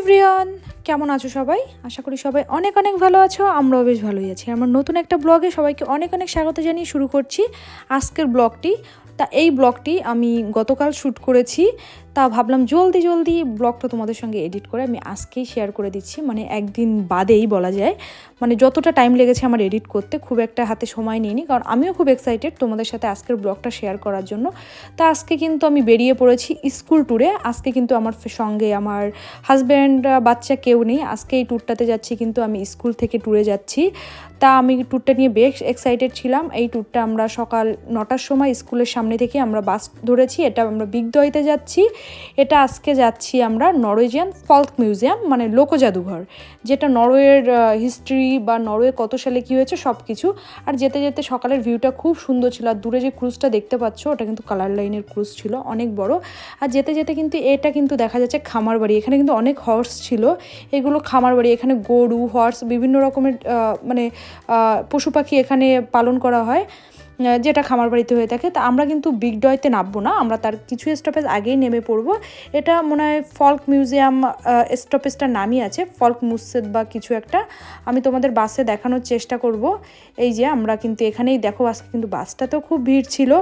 Everyone, কেমন আছো সবাই? আশা করি সবাই অনেক অনেক ভালো আছো, আমরাও বেশ ভালোই আছি। আমার নতুন একটা ব্লগে সবাইকে অনেক অনেক স্বাগত জানিয়ে শুরু করছি আজকের ব্লগটি। তা এই ব্লগটি আমি গতকাল শ্যুট করেছি। তা ভাবলাম জলদি জলদি ব্লগটা তোমাদের সঙ্গে এডিট করে আমি আজকেই শেয়ার করে দিচ্ছি। মানে একদিন বাদেই বলা যায়। মানে যতটা টাইম লেগেছে আমার এডিট করতে, খুব একটা হাতে সময় নিইনি। কারণ আমিও খুব এক্সাইটেড তোমাদের সাথে আজকের ব্লগটা শেয়ার করার জন্য। তা আজকে কিন্তু আমি বেরিয়ে পড়েছি স্কুল ট্যুরে আজকে কিন্তু আমার সঙ্গে আমার হাজব্যান্ড বাচ্চা কেউ নেই। আজকে এই ট্যুরটাতে যাচ্ছি কিন্তু আমি স্কুল থেকে ট্যুরে যাচ্ছি। তা আমি ট্যুরটা নিয়ে বেশ এক্সাইটেড ছিলাম। এই ট্যুরটা আমরা সকাল নটার সময় স্কুলের সামনে থেকে আমরা বাস ধরেছি। এটা আমরা বিগদইতে যাচ্ছি। এটা আজকে যাচ্ছি আমরা নরওয়েজিয়ান ফল্ক মিউজিয়াম মানে লোক জাদুঘর, যেটা নরওয়ের হিস্ট্রি বা নরওয়ে কত সালে কী হয়েছে সব কিছু আর যেতে যেতে সকালের ভিউটা খুব সুন্দর ছিল। আর দূরে যে ক্রুজটা দেখতে পাচ্ছ, ওটা কিন্তু কালার লাইনের ক্রুজ ছিল, অনেক বড়। আর যেতে যেতে কিন্তু এটা কিন্তু দেখা যাচ্ছে খামার বাড়ি এখানে কিন্তু অনেক হর্স ছিল। এগুলো খামার বাড়ি এখানে গরু হর্স বিভিন্ন রকমের মানে পশু পাখি এখানে পালন করা হয়। যেটা খামার বাড়িতে হয়ে থাকে, তা আমরা কিন্তু বিগ ডয়তে নামবো না, আমরা তার কিছু স্টপেজ আগেই নেমে পড়ব। এটা মনে হয় ফল্ক মিউজিয়াম স্টপেজটার নামই আছে ফল্ক মুসেদ বা কিছু একটা। আমি তোমাদের বাসে দেখানোর চেষ্টা করব। এই যে আমরা কিন্তু এখানেই দেখো, আজকে কিন্তু বাসটাতেও খুব ভিড় ছিল,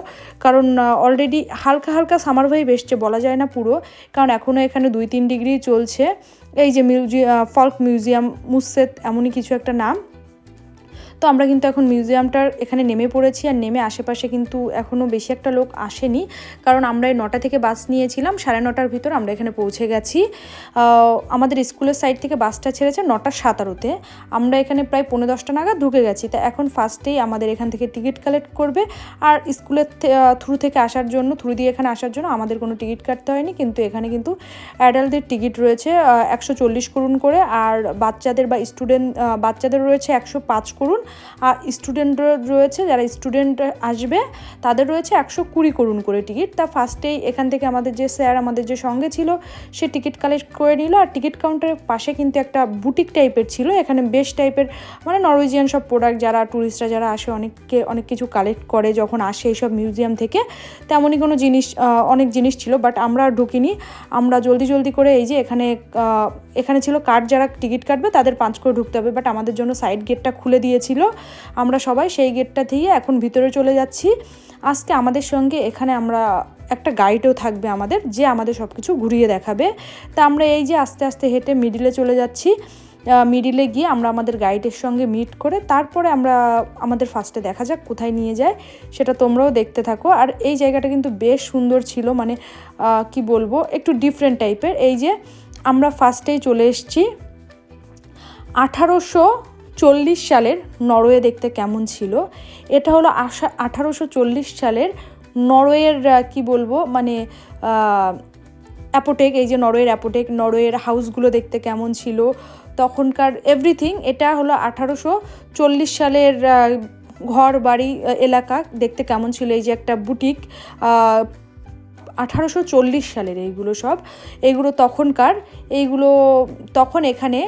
কারণ অলরেডি হালকা হালকা সামার ভাইব এসছে, বলা যায় না পুরো, কারণ এখনও এখানে দুই তিন ডিগ্রি চলছে। এই যে মিউজিয়াম ফল্ক মিউজিয়াম মুসেদ এমনই কিছু একটা নাম। তো আমরা কিন্তু এখন মিউজিয়ামটার এখানে নেমে পড়েছি আর নেমে আশেপাশে কিন্তু এখনও বেশি একটা লোক আসেনি। কারণ আমরা এই নটা থেকে বাস নিয়েছিলাম, সাড়ে নটার ভিতর আমরা এখানে পৌঁছে গেছি। আমাদের স্কুলের সাইড থেকে বাসটা ছেড়েছে নটা সাতারোতে। আমরা এখানে প্রায় পনেরো দশটা নাগাদ ঢুকে গেছি। তা এখন ফার্স্টেই আমাদের এখান থেকে টিকিট কালেক্ট করবে। আর স্কুলের থ্রু থেকে আসার জন্য থ্রু দিয়ে এখানে আসার জন্য আমাদের কোনো টিকিট কাটতে হয়নি। কিন্তু এখানে কিন্তু অ্যাডাল্টদের টিকিট রয়েছে একশো চল্লিশ করুন করে। আর বাচ্চাদের বা স্টুডেন্ট বাচ্চাদের রয়েছে একশো পাঁচ করুন। আর স্টুডেন্টরা রয়েছে, যারা স্টুডেন্ট আসবে, তাদের রয়েছে একশো কুড়ি করুন করে টিকিট তা ফার্স্টেই এখান থেকে আমাদের যে স্যার আমাদের যে সঙ্গে ছিল, সে টিকিট কালেক্ট করে নিল। আর টিকিট কাউন্টারের পাশে কিন্তু একটা বুটিক টাইপের ছিল। এখানে বেশ টাইপের মানে নরওয়েজিয়ান সব প্রোডাক্ট যারা ট্যুরিস্টরা যারা আসে, অনেককে অনেক কিছু কালেক্ট করে যখন আসে এইসব মিউজিয়াম থেকে। তেমনই কোনো জিনিস অনেক জিনিস ছিল বাট আমরা ঢুকিনি। আমরা জলদি জলদি করে এই যে এখানে এখানে ছিল কার্ড, যারা টিকিট কাটবে তাদের পাঁচ করে ঢুকতে হবে বাট আমাদের জন্য সাইড গেটটা খুলে দিয়েছিল। আমরা সবাই সেই গেটটা থেকে এখন ভিতরে চলে যাচ্ছি। আজকে আমাদের সঙ্গে এখানে আমরা একটা গাইডও থাকবে আমাদের, যে আমাদের সব কিছু ঘুরিয়ে দেখাবে। তা আমরা এই যে আস্তে আস্তে হেঁটে মিডিলে চলে যাচ্ছি। মিডিলে গিয়ে আমরা আমাদের গাইডের সঙ্গে মিট করে তারপরে আমরা আমাদের ফার্স্টে দেখা যাক কোথায় নিয়ে যায়, সেটা তোমরাও দেখতে থাকো। আর এই জায়গাটা কিন্তু বেশ সুন্দর ছিল মানে কি বলব, একটু ডিফারেন্ট টাইপের এই যে আমরা ফার্স্টেই চলে এসেছি। আঠারোশো চল্লিশ সালের নরওয়ে দেখতে কেমন ছিল? এটা হলো আশা, আঠারোশো চল্লিশ সালের নরওয়ের কি বলব মানে অ্যাপোটেক, এই যে নরওয়ের অ্যাপোটেক, নরওয়ের হাউসগুলো দেখতে কেমন ছিল? তখনকার এভরিথিং এটা হলো আঠারোশো চল্লিশ সালের ঘর, বাড়ি এলাকা দেখতে কেমন ছিল? এই যে একটা বুটিক আঠারোশো চল্লিশ সালের এইগুলো সব। এইগুলো তখনকার, এইগুলো তখন এখানে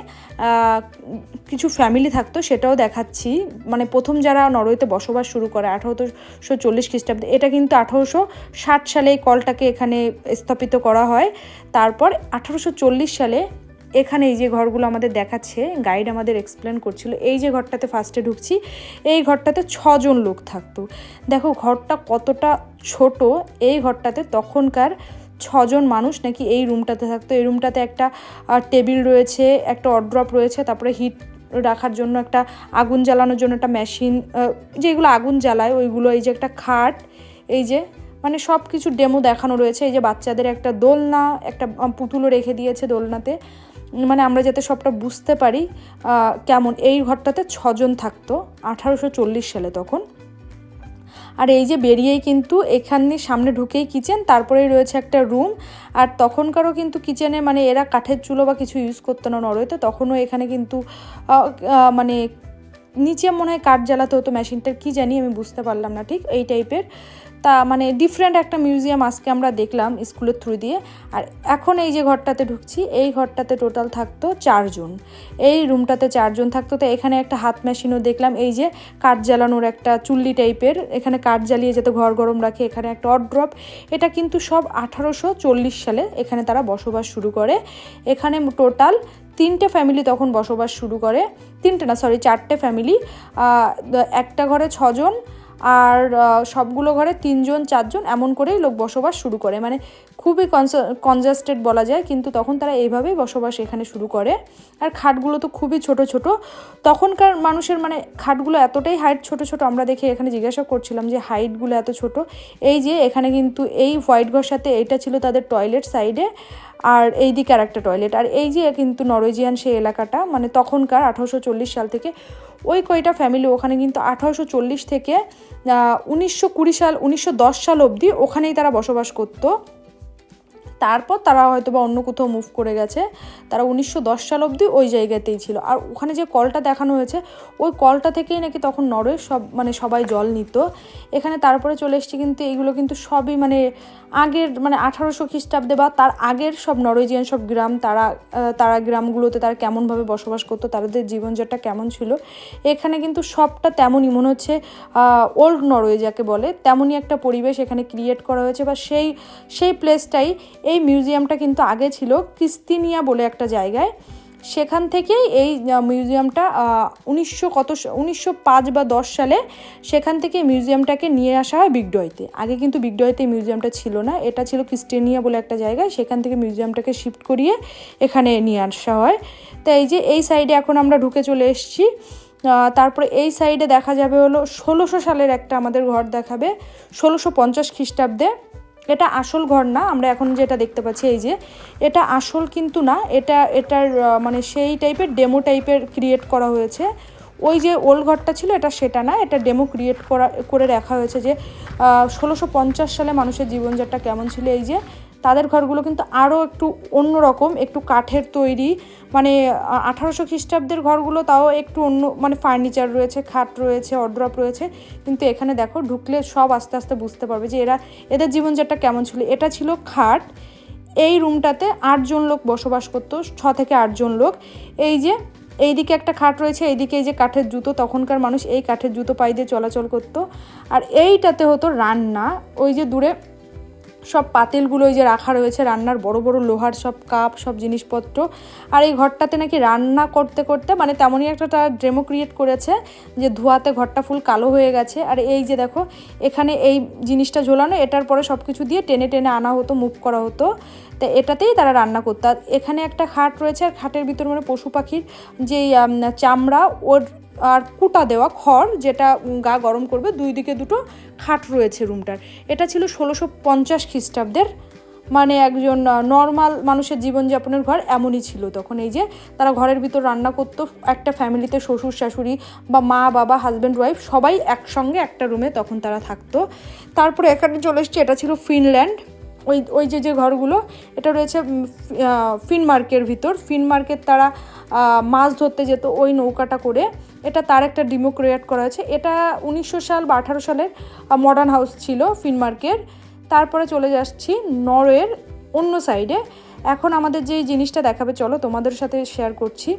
কিছু ফ্যামিলি থাকতো, সেটাও দেখাচ্ছি। মানে প্রথম যারা নরওয়েতে বসবাস শুরু করে আঠারোশো চল্লিশ খ্রিস্টাব্দে, এটা কিন্তু আঠারোশো ষাট সালে এই কলটাকে এখানে স্থাপিত করা হয়। তারপর আঠারোশো চল্লিশ সালে এখানে এই যে ঘরগুলো আমাদের দেখাচ্ছে গাইড আমাদের এক্সপ্লেন করছিল, এই যে ঘরটাতে ফার্স্টে ঢুকছি, এই ঘরটাতে ছজন লোক থাকতো। দেখো ঘরটা কতটা ছোট, এই ঘরটাতে তখনকার ছজন মানুষ নাকি এই রুমটাতে থাকতো। এই রুমটাতে একটা টেবিল রয়েছে, একটা অড্রপ রয়েছে, তারপরে হিট রাখার জন্য একটা আগুন জ্বালানোর জন্য একটা মেশিন যেগুলো আগুন জ্বালায়, ওইগুলো এই যে একটা খাট, এই যে মানে সব কিছু ডেমো দেখানো রয়েছে। এই যে বাচ্চাদের একটা দোলনা, একটা পুতুলও রেখে দিয়েছে দোলনাতে। মানে আমরা যাতে সবটা বুঝতে পারি কেমন, এই ঘরটাতে ছজন থাকতো, আঠারোশো চল্লিশ সালে তখন। আর এই যে বেরিয়েই কিন্তু এখানে সামনে ঢুকেই কিচেন তারপরেই রয়েছে একটা রুম আর তখনকারও কিন্তু কিচেনে মানে এরা কাঠের চুলো বা কিছু ইউজ করতো না নরওয়েতে, তখনও এখানে কিন্তু মানে নিচে মনে হয় কাঠ জ্বালাতে হতো মেশিনটার কী জানি আমি বুঝতে পারলাম না ঠিক, এই টাইপের তা মানে ডিফারেন্ট একটা মিউজিয়াম আজকে আমরা দেখলাম স্কুলের থ্রু দিয়ে। আর এখন এই যে ঘরটাতে ঢুকছি, এই ঘরটাতে টোটাল থাকতো চারজন এই রুমটাতে চারজন থাকতো। তো এখানে একটা হাত মেশিনও দেখলাম, এই যে কাঠ জ্বালানোর একটা চুল্লি টাইপের এখানে কাঠ জ্বালিয়ে যাতে ঘর গরম রাখে, এখানে একটা অড্রপ এটা কিন্তু সব আঠারোশো চল্লিশ সালে এখানে তারা বসবাস শুরু করে। এখানে টোটাল তিনটে ফ্যামিলি তখন বসবাস শুরু করে। তিনটে না সরি চারটে ফ্যামিলি একটা ঘরে ছজন আর সবগুলো ঘরে তিনজন, চারজন এমন করেই লোক বসবাস শুরু করে। মানে খুবই কনজাস্টেড বলা যায়, কিন্তু তখন তারা এইভাবেই বসবাস এখানে শুরু করে। আর খাটগুলো তো খুবই ছোট ছোট। তখনকার মানুষের মানে খাটগুলো এতটাই হাইট ছোট ছোট, আমরা দেখে এখানে জিজ্ঞাসা করছিলাম যে হাইটগুলো এত ছোট। এই যে এখানে কিন্তু এই হোয়াইট ঘর সাথে এইটা ছিল তাদের টয়লেট সাইডে আর এই দিকে আর একটা টয়লেট আর এই যে কিন্তু নরওয়েজিয়ান সেই এলাকাটা মানে তখনকার আঠারোশো চল্লিশ সাল থেকে, ওই কয়টা ফ্যামিলি ওখানে কিন্তু আঠারোশো চল্লিশ থেকে উনিশশো কুড়ি সাল, উনিশশো দশ সাল অবধি ওখানেই তারা বসবাস করতো। তারপর তারা হয়তো বা অন্য কোথাও মুভ করে গেছে। তারা উনিশশো দশ সাল অবধি ওই জায়গাতেই ছিল। আর ওখানে যে কলটা দেখানো হয়েছে, ওই কলটা থেকেই নাকি তখন নরওয়ে সব মানে সবাই জল নিত। এখানে তারপরে চলে এসছে কিন্তু এইগুলো কিন্তু সবই মানে আগের মানে আঠারোশো খ্রিস্টাব্দে বা তার আগের সব নরওয়েজিয়ান সব গ্রাম, তারা তারা গ্রামগুলোতে তারা কেমনভাবে বসবাস করতো, তাদের জীবনযাত্রা কেমন ছিল, এখানে কিন্তু সবটা তেমনই, মনে হচ্ছে ওল্ড নরওয়ে যাকে বলে, তেমনই একটা পরিবেশ এখানে ক্রিয়েট করা হয়েছে বা সেই সেই প্লেসটাই এই মিউজিয়ামটা কিন্তু আগে ছিল ক্রিস্তিনিয়া বলে একটা জায়গায়। সেখান থেকেই এই মিউজিয়ামটা উনিশশো কত উনিশশো পাঁচ বা দশ সালে সেখান থেকে মিউজিয়ামটাকে নিয়ে আসা হয় বিগডয়তে আগে কিন্তু বিগডয়তে মিউজিয়ামটা ছিল না, এটা ছিল ক্রিস্টেনিয়া বলে একটা জায়গায় সেখান থেকে মিউজিয়ামটাকে শিফট করিয়ে এখানে নিয়ে আসা হয়। তো এই যে, এই সাইডে এখন আমরা ঢুকে চলে এসেছি। তারপরে এই সাইডে দেখা যাবে হলো ষোলোশো সালের একটা আমাদের ঘর দেখাবে, ষোলোশো পঞ্চাশ খ্রিস্টাব্দে। এটা আসল ঘর না, আমরা এখন যেটা দেখতে পাচ্ছি এই যে, এটা আসল কিন্তু না, এটা, এটার মানে সেই টাইপের ডেমো টাইপের ক্রিয়েট করা হয়েছে। ওই যে ওল্ড ঘরটা ছিল, এটা সেটা না, এটা ডেমো ক্রিয়েট করা, করে রাখা হয়েছে যে ষোলোশো সালে মানুষের জীবনযাত্রা কেমন ছিল এই যে তাদের ঘরগুলো কিন্তু আরও একটু অন্যরকম একটু কাঠের তৈরি। মানে আঠারোশো খ্রিস্টাব্দের ঘরগুলো তাও একটু অন্য মানে ফার্নিচার রয়েছে, খাট রয়েছে অড্রপ রয়েছে। কিন্তু এখানে দেখো, ঢুকলে সব আস্তে আস্তে বুঝতে পারবে যে এরা, এদের জীবনযাত্রা কেমন ছিল। এটা ছিল খাট। এই রুমটাতে আটজন লোক বসবাস করতো, ছ থেকে আটজন লোক। এই যে, এইদিকে একটা খাট রয়েছে, এইদিকে এই যে কাঠের জুতো, তখনকার মানুষ এই কাঠের জুতো পাই দিয়ে চলাচল করতো। আর এইটাতে হতো রান্না। ওই যে দূরে সব পাতিলগুলো ওই যে রাখা রয়েছে, রান্নার বড় বড় লোহার সব কাপ, সব জিনিসপত্র। আর এই ঘরটাতে নাকি রান্না করতে করতে মানে তেমনই একটা তারা ডেমো ক্রিয়েট করেছে যে ধোয়াতে ঘরটা ফুল কালো হয়ে গেছে। আর এই যে দেখো, এখানে এই জিনিসটা ঝোলানো, এটার পরে সব কিছু দিয়ে টেনে টেনে আনা হতো মুভ করা হতো। তো এটাতেই তারা রান্না করতো। আর এখানে একটা খাট রয়েছে, আর খাটের ভিতর মানে পশু পাখির যেই চামড়া, ওর আর কুটা দেওয়া খড়, যেটা গা গরম করবে, দুই দিকে দুটো খাট রয়েছে রুমটার। এটা ছিল ষোলোশো পঞ্চাশ খ্রিস্টাব্দের। মানে একজন নর্মাল মানুষের জীবনযাপনের ঘর এমনই ছিল তখন। এই যে, তারা ঘরের ভিতর রান্না করতো, একটা ফ্যামিলিতে শ্বশুর, শাশুড়ি বা মা, বাবা হাজব্যান্ড ওয়াইফ সবাই একসঙ্গে একটা রুমে তখন তারা থাকতো। তারপরে এখানে চলে এসছে, এটা ছিল ফিনল্যান্ড ওই ওই যে যে ঘরগুলো, এটা রয়েছে ফিনমার্কের ভিতর। ফিনমার্কের তারা মাছ ধরতে যেত ওই নৌকাটা করে। এটা তার একটা ডিমো ক্রিয়েট করা হয়েছে। এটা উনিশশো সাল বা আঠারো সালের মডার্ন হাউস ছিল ফিনমার্কের তারপরে চলে যাচ্ছি নরওয়ের অন্য সাইডে এখন আমাদের যে জিনিসটা দেখাবে, চলো তোমাদের সাথে শেয়ার করছি।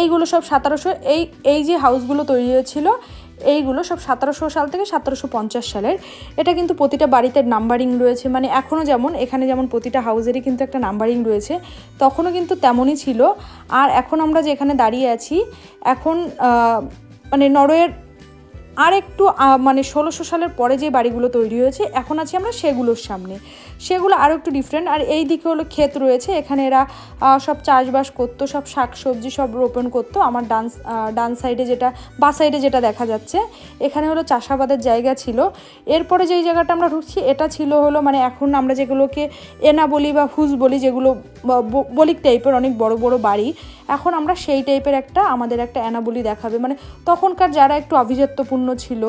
এইগুলো সব সতেরোশো, এই এই যে হাউসগুলো তৈরি হয়েছিল এইগুলো সব সতেরোশো সাল থেকে সতেরোশো পঞ্চাশ সালের। এটা কিন্তু প্রতিটা বাড়িতে নাম্বারিং রয়েছে। মানে এখনও যেমন, এখানে যেমন প্রতিটা হাউজেরই কিন্তু একটা নাম্বারিং রয়েছে। তখনও কিন্তু তেমনই ছিল। আর এখন আমরা যেখানে দাঁড়িয়ে আছি, এখন মানে নরওয়ের আর একটু মানে ষোলোশো সালের পরে যে বাড়িগুলো তৈরি হয়েছে, এখন আছি আমরা সেগুলোর সামনে। সেগুলো আরও একটু ডিফারেন্ট আর এই দিকে হলো ক্ষেত রয়েছে, এখানে এরা সব চাষবাস করতো, সব শাকসবজি সব রোপণ করতো। আমার ডান ডান সাইডে যেটা, বা সাইডে যেটা দেখা যাচ্ছে, এখানে হলো চাষাবাদের জায়গা ছিল। এরপরে যেই জায়গাটা আমরা ঢুকছি, এটা ছিল হলো মানে এখন আমরা যেগুলোকে এনা বলি বা হুজ বলি, যেগুলো বলিক টাইপের অনেক বড় বড় বাড়ি। এখন আমরা সেই টাইপের একটা, আমাদের একটা অ্যানাবলি দেখাবে। মানে তখনকার যারা একটু আভিজাত্যপূর্ণ ছিল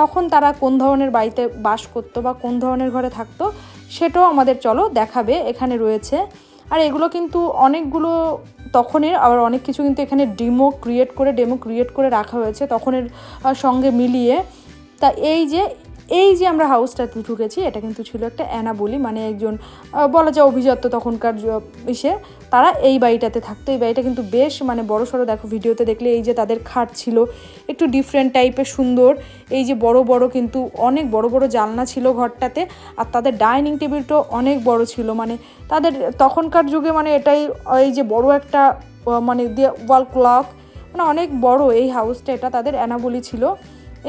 তখন তারা কোন ধরনের বাড়িতে বাস করতো বা কোন ধরনের ঘরে থাকতো, সেটাও আমাদের চলো দেখাবে, এখানে রয়েছে। আর এগুলো কিন্তু অনেকগুলো তখনের, আবার অনেক কিছু কিন্তু এখানে ডিমো ক্রিয়েট করে ডেমো ক্রিয়েট করে রাখা হয়েছে তখনের সঙ্গে মিলিয়ে। তা এই যে এই যে আমরা হাউসটাতে ঢুকেছি, এটা কিন্তু ছিল একটা অ্যানাবলি মানে একজন বলা যায় অভিজাত তখনকার ইসে। তারা এই বাড়িটাতে থাকতো। এই বাড়িটা কিন্তু বেশ মানে বড় সড়ো, দেখো ভিডিওতে দেখলে এই যে তাদের খাট ছিল, একটু ডিফারেন্ট টাইপের সুন্দর। এই যে বড় বড় কিন্তু অনেক বড় বড় জানলা ছিল ঘরটাতে, আর তাদের ডাইনিং টেবিলটাও অনেক বড় ছিল। মানে তাদের তখনকার যুগে মানে এটাই, এই যে বড় একটা মানে ওয়াল ক্লক মানে অনেক বড় এই হাউসটা এটা তাদের অ্যানাবলি ছিল।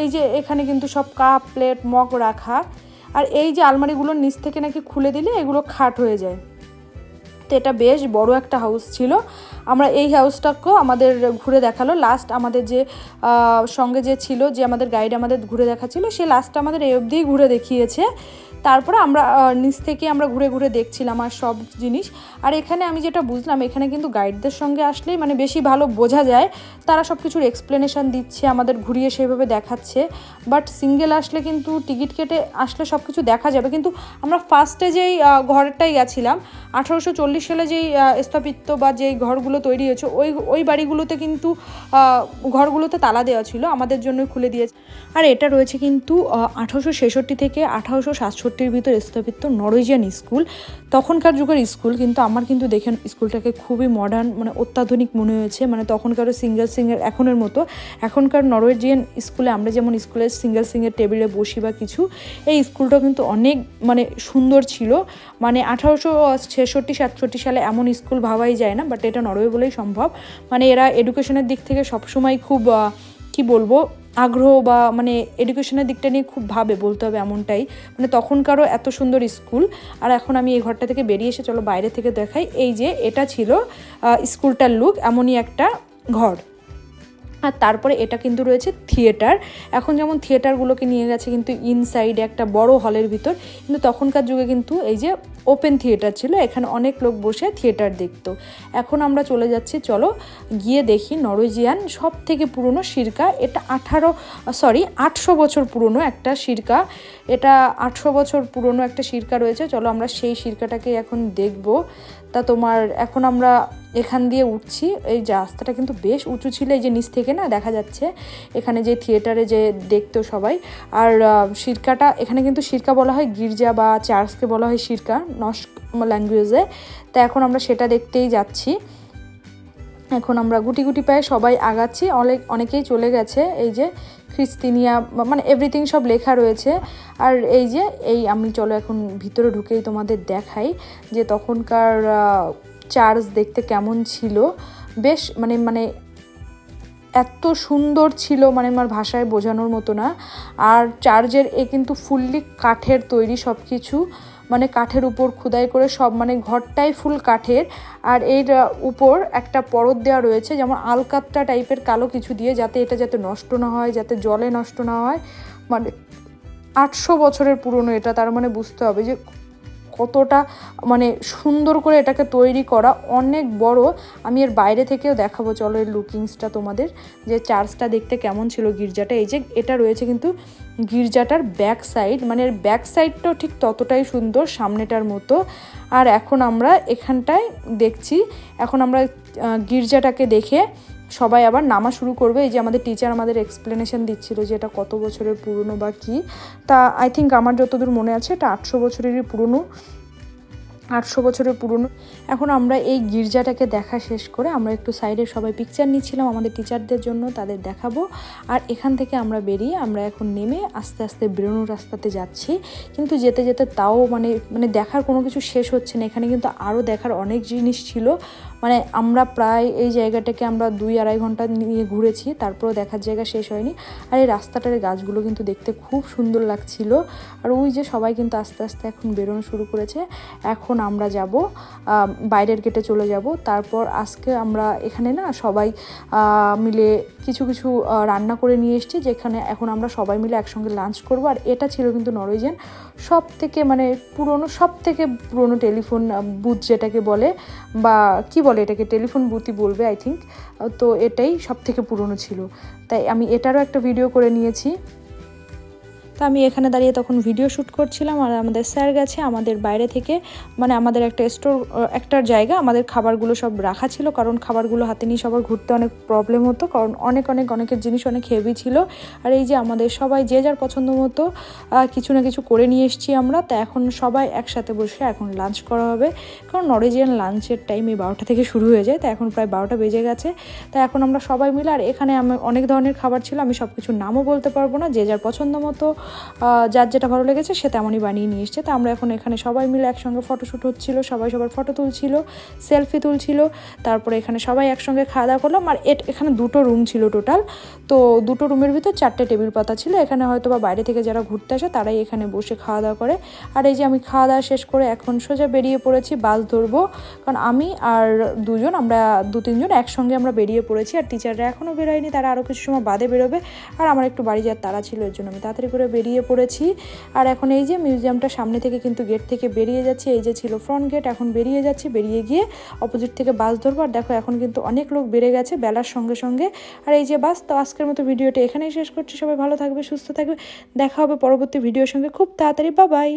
এই যে এখানে কিন্তু সব কাপ, প্লেট, মগ রাখা। আর এই যে আলমারিগুলোর নিচ থেকে নাকি খুলে দিলে এগুলো খাট হয়ে যায়। তো এটা বেশ বড় একটা হাউস ছিল। আমরা এই হাউসটাকেও আমাদের ঘুরে দেখাল। লাস্ট আমাদের যে সঙ্গে যে ছিল, যে আমাদের গাইড আমাদের ঘুরে দেখাচ্ছিল, সে লাস্ট আমাদের এই অবধিই ঘুরে দেখিয়েছে। তারপরে আমরা নিচ থেকে আমরা ঘুরে ঘুরে দেখছিলাম আর সব জিনিস। আর এখানে আমি যেটা বুঝলাম, এখানে কিন্তু গাইডদের সঙ্গে আসলেই মানে বেশি ভালো বোঝা যায়। তারা সব কিছুর এক্সপ্লেনেশন দিচ্ছে, আমাদের ঘুরিয়ে সেভাবে দেখাচ্ছে। বাট সিঙ্গেল আসলে কিন্তু টিকিট কেটে আসলে সব কিছু দেখা যাবে। কিন্তু আমরা ফার্স্টে যেই ঘরটাই গেছিলাম, আঠারোশো চল্লিশ সালে যেই স্থাপিত বা যেই ঘরগুলো তৈরি হয়েছে, ওই ওই বাড়িগুলোতে কিন্তু ঘরগুলোতে তালা দেওয়া ছিল, আমাদের জন্যই খুলে দিয়েছে। আর এটা রয়েছে কিন্তু আঠারোশো ছেষট্টি থেকে আঠারোশো সাতষট্টি সাতষট্টির ভিতর স্থাপিত নরওয়েজিয়ান স্কুল। তখনকার যুগের স্কুল, কিন্তু আমার কিন্তু দেখেন স্কুলটাকে খুবই মডার্ন মানে অত্যাধুনিক মনে হয়েছে। মানে তখনকারও সিঙ্গেল সিঙ্গেল এখনের মতো। এখনকার নরওয়েজিয়ান স্কুলে আমরা যেমন স্কুলের সিঙ্গেল সিঙ্গেল টেবিলে বসি বা কিছু, এই স্কুলটাও কিন্তু অনেক মানে সুন্দর ছিল। মানে আঠারোশো ছেষট্টি, সাতষট্টি সালে এমন স্কুল ভাবাই যায় না বাট এটা নরওয়ে বলেই সম্ভব। মানে এরা এডুকেশনের দিক থেকে সবসময় খুব কি বলব আগ্রহ বা মানে এডুকেশনের দিকটা নিয়ে খুব ভাবে বলতে হবে এমনটাই। মানে তখনকারও এত সুন্দর স্কুল আর এখন আমি এই ঘরটা থেকে বেরিয়ে এসে চলো বাইরে থেকে দেখাই। এই যে এটা ছিল স্কুলটার লুক এমনই একটা ঘর। আর তারপরে এটা কিন্তু রয়েছে থিয়েটার। এখন যেমন থিয়েটারগুলোকে নিয়ে গেছে কিন্তু ইনসাইডে একটা বড় হলের ভিতর, কিন্তু তখনকার যুগে কিন্তু এই যে ওপেন থিয়েটার ছিল, এখানে অনেক লোক বসে থিয়েটার দেখতো। এখন আমরা চলে যাচ্ছি, চলো গিয়ে দেখি নরওয়েজিয়ান সব থেকে পুরনো সিরকা এটা আঠারো, সরি, আটশো বছর পুরনো একটা সিরকা এটা আটশো বছর পুরনো একটা সিরকা রয়েছে, চলো আমরা সেই সিরকাটাকে এখন দেখব। তা তোমার এখন আমরা এখান দিয়ে উঠছি। এই যে রাস্তাটা কিন্তু বেশ উঁচু ছিল, এই যে নিচ থেকে না দেখা যাচ্ছে। এখানে যে থিয়েটারে যে দেখতো সবাই। আর সিরকাটা, এখানে কিন্তু সিরকা বলা হয়, গির্জা বা চার্চকে বলা হয় সিরকা, নস্ক ল্যাঙ্গুয়েজে। তা এখন আমরা সেটা দেখতেই যাচ্ছি। এখন আমরা গুটি গুটি পায়ে সবাই আগাচ্ছি। অনেক, অনেকেই চলে গেছে। এই যে খ্রিস্তিনিয়া বা- মানে এভরিথিং সব লেখা রয়েছে। আর এই যে, এই আমি চলো এখন ভিতরে ঢুকেই তোমাদের দেখাই যে তখনকার চার্জ দেখতে কেমন ছিল। বেশ মানে মানে এত সুন্দর ছিল মানে আমার ভাষায় বোঝানোর মতো না। আর চার্জের এ কিন্তু ফুললি কাঠের তৈরি সব কিছু মানে কাঠের উপর খোদাই করে সব মানে ঘরটাই ফুল কাঠের। আর এর উপর একটা পরত দেওয়া রয়েছে, যেমন আলকাত্তা টাইপের কালো কিছু দিয়ে যাতে এটা যাতে নষ্ট না হয়, যাতে জলে নষ্ট না হয়। মানে আটশো বছরের পুরনো এটা, তার মানে বুঝতে হবে যে কতটা মানে সুন্দর করে এটাকে তৈরি করা অনেক বড়। আমি এর বাইরে থেকেও দেখাবো, চলো এর লুকিংসটা তোমাদের। যে চার্চটা দেখতে কেমন ছিল গির্জাটা। এই যে এটা রয়েছে কিন্তু গির্জাটার ব্যাক সাইড মানে এর ব্যাক সাইডটাও ঠিক ততটাই সুন্দর সামনেটার মতো। আর এখন আমরা এখানটায় দেখছি, এখন আমরা গির্জাটাকে দেখে সবাই আবার নামা শুরু করবে। এই যে আমাদের টিচার আমাদের এক্সপ্লেনেশন দিচ্ছিল যে এটা কত বছরের পুরনো বা কী। তা আই থিঙ্ক আমার যতদূর মনে আছে এটা আটশো বছরেরই পুরনো। আটশো বছরের পুরনো। এখন আমরা এই গির্জাটাকে দেখা শেষ করে আমরা একটু সাইডে সবাই পিকচার নিচ্ছিলাম, আমাদের টিচারদের জন্য তাদের দেখাবো। আর এখান থেকে আমরা বেরিয়ে আমরা এখন নেমে আস্তে আস্তে বেরোনোর রাস্তাতে যাচ্ছি। কিন্তু যেতে যেতে তাও মানে মানে দেখার কোনো কিছু শেষ হচ্ছে না। এখানে কিন্তু আরও দেখার অনেক জিনিস ছিল। মানে আমরা প্রায় এই জায়গাটাকে আমরা দুই আড়াই ঘণ্টা নিয়ে ঘুরেছি, তারপরেও দেখার জায়গা শেষ হয়নি। আর এই রাস্তাটার গাছগুলো কিন্তু দেখতে খুব সুন্দর লাগছিল। আর ওই যে সবাই কিন্তু আস্তে আস্তে এখন বেরোনো শুরু করেছে। এখন আমরা যাব বাইরের গেটে চলে যাব। তারপর আজকে আমরা এখানে না সবাই মিলে কিছু কিছু রান্না করে নিয়ে এসেছি, যেখানে এখন আমরা সবাই মিলে একসঙ্গে লাঞ্চ করব। আর এটা ছিল কিন্তু নরওয়েজিয়ান সব থেকে মানে পুরনো সব থেকে পুরনো টেলিফোন বুথ যেটাকে বলে, বা কি বলে এটাকে? টেলিফোন বুথই বলবে আই থিঙ্ক তো এটাই সব থেকে পুরনো ছিল। তাই আমি এটারও একটা ভিডিও করে নিয়েছি। তো আমি এখানে দাঁড়িয়ে তখন ভিডিও শ্যুট করছিলাম আর আমাদের স্যার গেছে আমাদের বাইরে থেকে। মানে আমাদের একটা স্টোর একটার জায়গা, আমাদের খাবারগুলো সব রাখা ছিল কারণ খাবারগুলো হাতে নিয়ে সবার ঘুরতে অনেক প্রবলেম হতো কারণ অনেক অনেক, অনেকের জিনিস অনেক হেভি ছিল। আর এই যে আমাদের সবাই যে যার পছন্দ মতো কিছু না কিছু করে নিয়ে এসেছি আমরা। তা এখন সবাই একসাথে বসে এখন লাঞ্চ করা হবে। কারণ নরিজিয়ান লাঞ্চের টাইম এই বারোটা থেকে শুরু হয়ে যায়, তা এখন প্রায় বারোটা বেজে গেছে। তা এখন আমরা সবাই মিলে, আর এখানে আমি অনেক ধরনের খাবার ছিল, আমি সব কিছু নামও বলতে পারব না, যে যার পছন্দ মতো যার যেটা ভালো লেগেছে সে তেমনই বানিয়ে নিয়ে এসছে। তা আমরা এখন এখানে সবাই মিলে একসঙ্গে ফটোশ্যুট হচ্ছিল, সবাই সবার ফটো তুলছিল সেলফি তুলছিল, তারপরে এখানে সবাই একসঙ্গে খাওয়া দাওয়া করলাম। আর এখানে দুটো রুম ছিল টোটাল তো দুটো রুমের ভিতর চারটে টেবিল পাতা ছিল। এখানে হয়তো বা বাইরে থেকে যারা ঘুরতে আসে তারাই এখানে বসে খাওয়া দাওয়া করে। আর এই যে আমি খাওয়া দাওয়া শেষ করে এখন সোজা বেরিয়ে পড়েছি, বাস ধরবো। কারণ আমি আর দুজন, আমরা দু তিনজন একসঙ্গে আমরা বেরিয়ে পড়েছি। আর টিচাররা এখনও বেরোয়নি, তারা আরও কিছু সময় বাদে বেরোবে। আর আমার একটু বাড়ি যাওয়ার তারা ছিল, এর জন্য আমি তাড়াতাড়ি করে বেরিয়ে পড়েছি। আর এখন এই যে মিউজিয়ামটা সামনে থেকে কিন্তু গেট থেকে বেরিয়ে যাচ্ছে। এই যে ছিল ফ্রন্ট গেট এখন বেরিয়ে যাচ্ছে। বেরিয়ে গিয়ে অপোজিট থেকে বাস ধরবো। আর দেখো এখন কিন্তু অনেক লোক বেড়ে গেছে বেলার সঙ্গে সঙ্গে। আর এই যে বাস তো আজকের মতো ভিডিওটা এখানেই শেষ করছি। সবাই ভালো থাকবে, সুস্থ থাকবে। দেখা হবে পরবর্তী ভিডিওর সঙ্গে। খুব তাড়াতাড়ি বা বাই